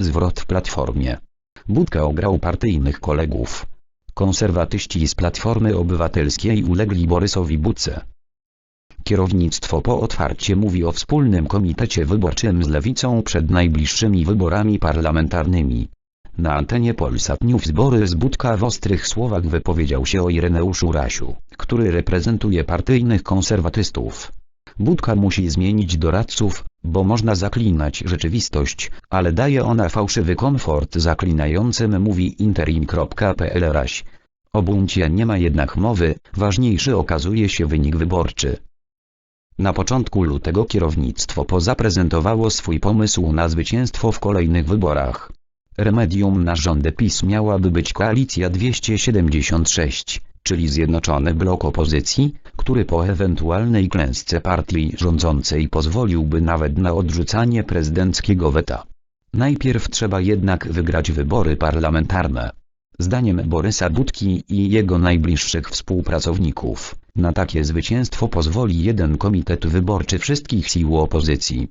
Zwrot w Platformie. Budka ograł partyjnych kolegów. Konserwatyści z Platformy Obywatelskiej ulegli Borysowi Budce. Kierownictwo po otwarcie mówi o wspólnym komitecie wyborczym z Lewicą przed najbliższymi wyborami parlamentarnymi. Na antenie Polsat News Borys Budka w ostrych słowach wypowiedział się o Ireneuszu Rasiu, który reprezentuje partyjnych konserwatystów. Budka musi zmienić doradców, bo można zaklinać rzeczywistość, ale daje ona fałszywy komfort zaklinającym mówi interim.pl Raś. O buncie nie ma jednak mowy, ważniejszy okazuje się wynik wyborczy. Na początku lutego kierownictwo PO zaprezentowało swój pomysł na zwycięstwo w kolejnych wyborach. Remedium na rządy PiS miałaby być koalicja 276, czyli zjednoczony blok opozycji, który po ewentualnej klęsce partii rządzącej pozwoliłby nawet na odrzucanie prezydenckiego weta. Najpierw trzeba jednak wygrać wybory parlamentarne. Zdaniem Borysa Budki i jego najbliższych współpracowników, na takie zwycięstwo pozwoli jeden komitet wyborczy wszystkich sił opozycji.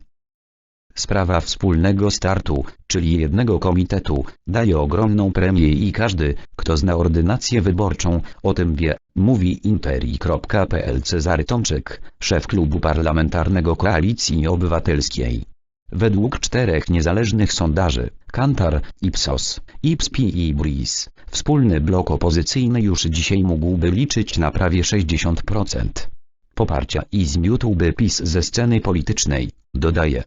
Sprawa wspólnego startu, czyli jednego komitetu, daje ogromną premię i każdy, kto zna ordynację wyborczą, o tym wie, mówi interi.pl Cezary Tomczyk, szef klubu parlamentarnego Koalicji Obywatelskiej. Według czterech niezależnych sondaży, Kantar, Ipsos, IPSPI i BRIS, wspólny blok opozycyjny już dzisiaj mógłby liczyć na prawie 60% poparcia i zmiótłby PiS ze sceny politycznej, dodaje.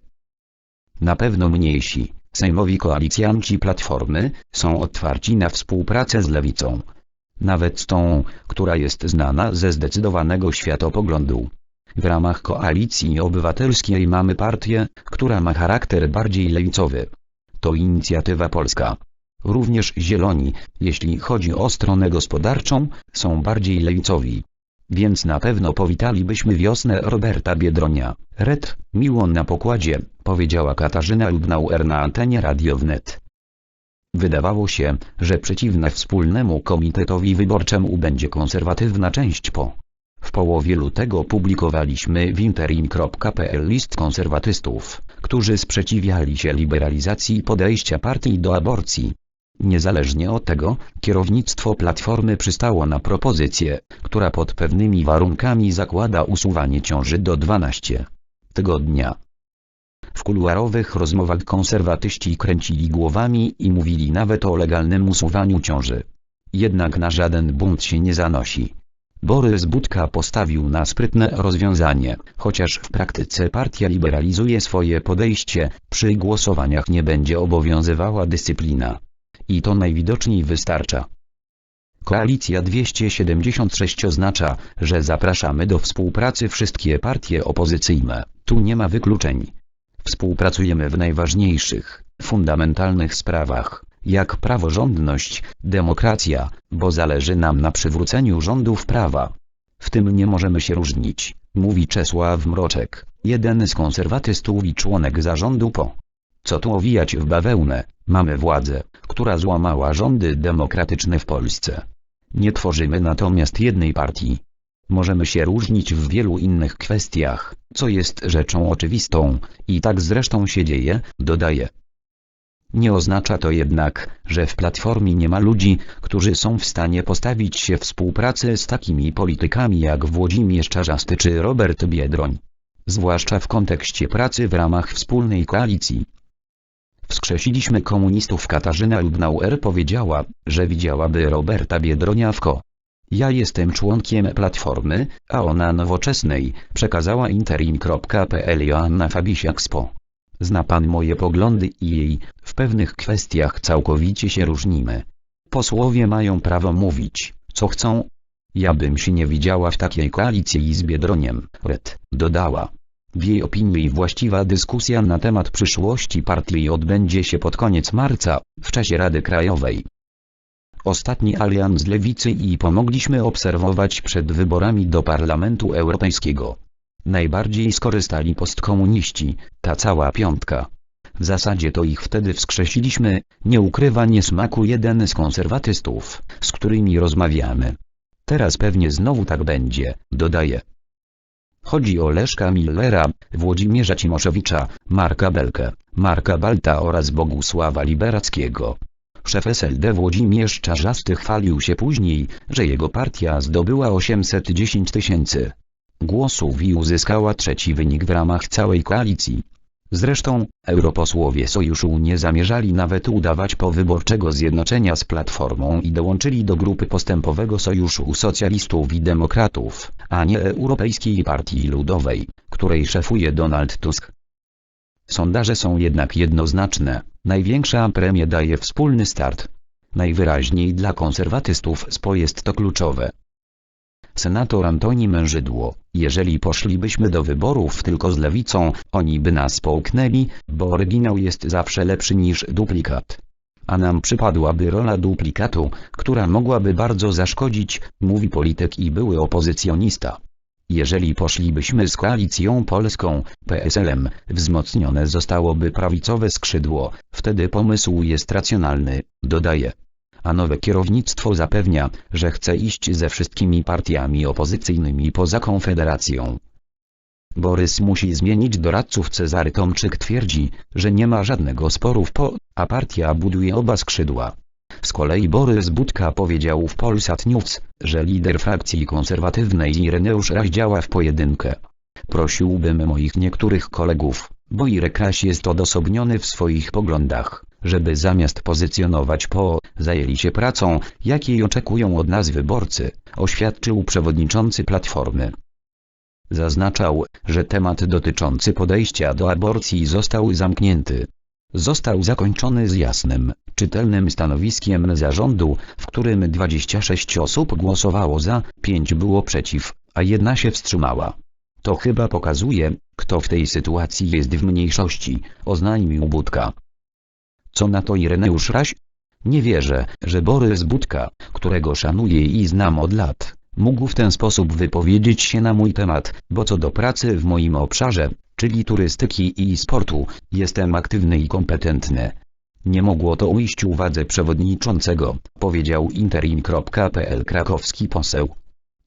Na pewno mniejsi, sejmowi koalicjanci Platformy, są otwarci na współpracę z Lewicą. Nawet tą, która jest znana ze zdecydowanego światopoglądu. W ramach koalicji obywatelskiej mamy partię, która ma charakter bardziej lewicowy. To inicjatywa polska. Również zieloni, jeśli chodzi o stronę gospodarczą, są bardziej lewicowi. Więc na pewno powitalibyśmy wiosnę Roberta Biedronia. Red, miło na pokładzie, powiedziała Katarzyna Lubnauer na antenie Radio Wnet. Wydawało się, że przeciwna wspólnemu komitetowi wyborczemu będzie konserwatywna część po. W połowie lutego publikowaliśmy w interim.pl list konserwatystów, którzy sprzeciwiali się liberalizacji podejścia partii do aborcji. Niezależnie od tego, kierownictwo Platformy przystało na propozycję, która pod pewnymi warunkami zakłada usuwanie ciąży do 12 tygodnia. W kuluarowych rozmowach konserwatyści kręcili głowami i mówili nawet o legalnym usuwaniu ciąży. Jednak na żaden bunt się nie zanosi. Borys Budka postawił na sprytne rozwiązanie, chociaż w praktyce partia liberalizuje swoje podejście, przy głosowaniach nie będzie obowiązywała dyscyplina. I to najwidoczniej wystarcza. Koalicja 276 oznacza, że zapraszamy do współpracy wszystkie partie opozycyjne, tu nie ma wykluczeń. Współpracujemy w najważniejszych, fundamentalnych sprawach, jak praworządność, demokracja, bo zależy nam na przywróceniu rządów prawa. W tym nie możemy się różnić, mówi Czesław Mroczek, jeden z konserwatystów i członek zarządu PO. Co tu owijać w bawełnę, mamy władzę, która złamała rządy demokratyczne w Polsce. Nie tworzymy natomiast jednej partii. Możemy się różnić w wielu innych kwestiach, co jest rzeczą oczywistą, i tak zresztą się dzieje, dodaje. Nie oznacza to jednak, że w Platformie nie ma ludzi, którzy są w stanie postawić się współpracy z takimi politykami jak Włodzimierz Czarzasty czy Robert Biedroń. Zwłaszcza w kontekście pracy w ramach wspólnej koalicji. Wskrzesiliśmy komunistów Katarzyna Lubnauer powiedziała, że widziałaby Roberta Biedronia w ko. Ja jestem członkiem Platformy, a ona nowoczesnej, przekazała interim.pl Joanna Fabisiak-Spo. Zna pan moje poglądy i jej, w pewnych kwestiach całkowicie się różnimy. Posłowie mają prawo mówić, co chcą. Ja bym się nie widziała w takiej koalicji z Biedroniem, Red, dodała. W jej opinii właściwa dyskusja na temat przyszłości partii odbędzie się pod koniec marca, w czasie Rady Krajowej. Ostatni alians lewicy i pomogliśmy obserwować przed wyborami do Parlamentu Europejskiego. Najbardziej skorzystali postkomuniści, ta cała piątka. W zasadzie to ich wtedy wskrzesiliśmy, nie ukrywa niesmaku jeden z konserwatystów, z którymi rozmawiamy. Teraz pewnie znowu tak będzie, dodaje. Chodzi o Leszka Millera, Włodzimierza Cimoszewicza, Marka Belkę, Marka Balta oraz Bogusława Liberackiego. Szef SLD Włodzimierz Czarzasty chwalił się później, że jego partia zdobyła 810 tysięcy głosów i uzyskała trzeci wynik w ramach całej koalicji. Zresztą, europosłowie sojuszu nie zamierzali nawet udawać powyborczego zjednoczenia z Platformą i dołączyli do grupy postępowego Sojuszu Socjalistów i Demokratów, a nie Europejskiej Partii Ludowej, której szefuje Donald Tusk. Sondaże są jednak jednoznaczne, największa premię daje wspólny start. Najwyraźniej dla konserwatystów SPO jest to kluczowe. Senator Antoni Mężydło, jeżeli poszlibyśmy do wyborów tylko z lewicą, oni by nas połknęli, bo oryginał jest zawsze lepszy niż duplikat. A nam przypadłaby rola duplikatu, która mogłaby bardzo zaszkodzić, mówi polityk i były opozycjonista. Jeżeli poszlibyśmy z koalicją polską, PSL-em, wzmocnione zostałoby prawicowe skrzydło, wtedy pomysł jest racjonalny, dodaje a nowe kierownictwo zapewnia, że chce iść ze wszystkimi partiami opozycyjnymi poza Konfederacją. Borys musi zmienić doradców Cezary Tomczyk twierdzi, że nie ma żadnego sporu w po, a partia buduje oba skrzydła. Z kolei Borys Budka powiedział w Polsat News, że lider frakcji konserwatywnej Ireneusz Raś działa w pojedynkę. Prosiłbym moich niektórych kolegów, bo Irek Raś jest odosobniony w swoich poglądach żeby zamiast pozycjonować po, zajęli się pracą, jakiej oczekują od nas wyborcy, oświadczył przewodniczący Platformy. Zaznaczał, że temat dotyczący podejścia do aborcji został zamknięty. Został zakończony z jasnym, czytelnym stanowiskiem zarządu, w którym 26 osób głosowało za, 5 było przeciw, a jedna się wstrzymała. To chyba pokazuje, kto w tej sytuacji jest w mniejszości, oznajmił Budka. Co na to Ireneusz Raś? Nie wierzę, że Borys Budka, którego szanuję i znam od lat, mógł w ten sposób wypowiedzieć się na mój temat, bo co do pracy w moim obszarze, czyli turystyki i sportu, jestem aktywny i kompetentny. Nie mogło to ujść uwadze przewodniczącego, powiedział interim.pl krakowski poseł.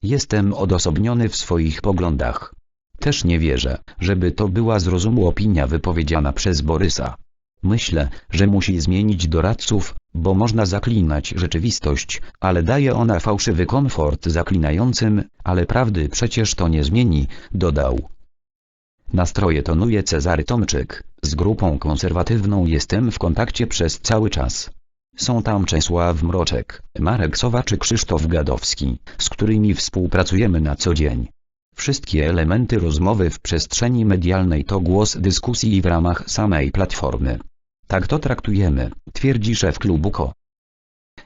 Jestem odosobniony w swoich poglądach. Też nie wierzę, żeby to była zrozumu opinia wypowiedziana przez Borysa. Myślę, że musi zmienić doradców, bo można zaklinać rzeczywistość, ale daje ona fałszywy komfort zaklinającym, ale prawdy przecież to nie zmieni, dodał. Nastroje tonuje Cezary Tomczyk, z grupą konserwatywną jestem w kontakcie przez cały czas. Są tam Czesław Mroczek, Marek Sowa czy Krzysztof Gadowski, z którymi współpracujemy na co dzień. Wszystkie elementy rozmowy w przestrzeni medialnej to głos dyskusji w ramach samej platformy. Tak to traktujemy, twierdzi szef klubu KO.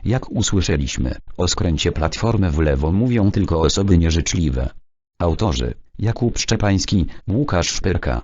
Jak usłyszeliśmy, o skręcie platformy w lewo mówią tylko osoby nieżyczliwe. Autorzy Jakub Szczepański, Łukasz Szpyrka,